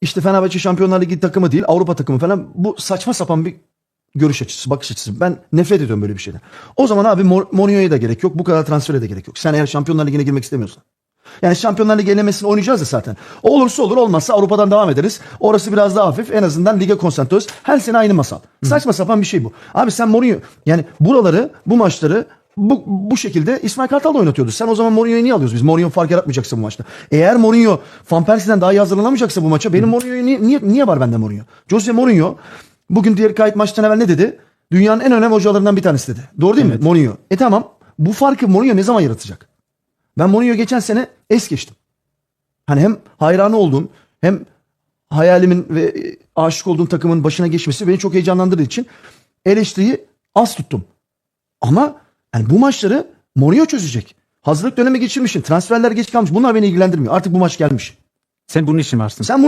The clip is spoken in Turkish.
işte Fenerbahçe Şampiyonlar Ligi takımı değil Avrupa takımı falan bu saçma sapan bir görüş açısı, bakış açısı. Ben nefret ediyorum böyle bir şeyden. O zaman abi Mor- Mourinho'ya da gerek yok. Bu kadar transfere de gerek yok. Sen eğer Şampiyonlar Ligi'ne girmek istemiyorsan. Yani Şampiyonlar Ligi elemesini oynayacağız da zaten. O olursa olur olmazsa Avrupa'dan devam ederiz. Orası biraz daha hafif. En azından lige konsantre oluruz. Her sene aynı masal. Saçma sapan bir şey bu. Abi sen Mourinho yani buraları bu maçları bu, bu şekilde İsmail Kartal da oynatıyordu. Sen o zaman Mourinho'yu niye alıyoruz biz? Mourinho fark yaratmayacaksa bu maçta. Eğer Mourinho Van Persie'den daha iyi hazırlanamayacaksa bu maça benim Mourinho'yu niye, niye, niye var bende Mourinho? Jose Mourinho bugün diğer kayıt maçtan evvel ne dedi? Dünyanın en önemli hocalarından bir tanesi dedi. Doğru değil mi? Mourinho. E tamam. Bu farkı Mourinho ne zaman yaratacak? Ben Mourinho geçen sene es geçtim. Hani hem hayranı olduğum hem hayalimin ve e, aşık olduğum takımın başına geçmesi beni çok heyecanlandırdığı için eleştiriyi az tuttum. Ama yani bu maçları Mourinho çözecek. Hazırlık dönemi geçirmişsin. Transferler geç kalmış. Bunlar beni ilgilendirmiyor. Artık bu maç gelmiş. Sen bunun için varsın. Sen